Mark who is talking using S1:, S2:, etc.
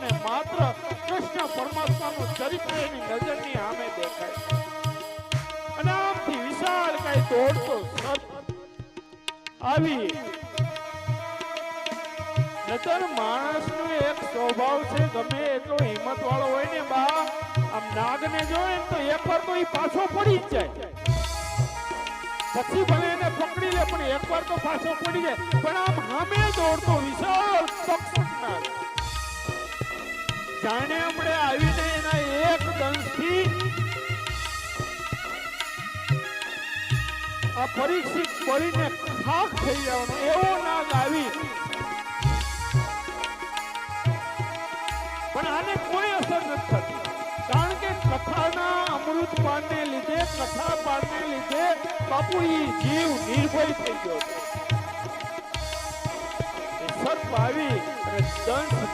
S1: ને માત્ર કૃષ્ણ પરમાત્માનું ચરિત્ર એની નજરની સામે દેખાય. અને આમથી વિશાળ કઈ દોડતો સર્પ આવી. નતર માણસનો એક સ્વભાવ છે, ગમે એટલો હિંમત વાળો હોય ને બા, આમ નાગને જોય તો એકવાર તો એ પાછો પડી જ જાય. પછી ભલે એને પકડી લે, પણ એકવાર તો પાછો પડી જાય. પણ આમ હામે દોડતો વિશાળ જાણે હમણે આવીને એના એક દંશથી આ પરીક્ષિત પડીને ખાખ થઈ જવાનો, એવો નાગ આવી પણ આને કોઈ અસર નથી થતી. કારણ કે કથાના અમૃત પાનને લીધે, કથા પાનને લીધે બાપુ ઈ જીવ નિર્ભય થઈ ગયો સર્પ આવી અને દંશ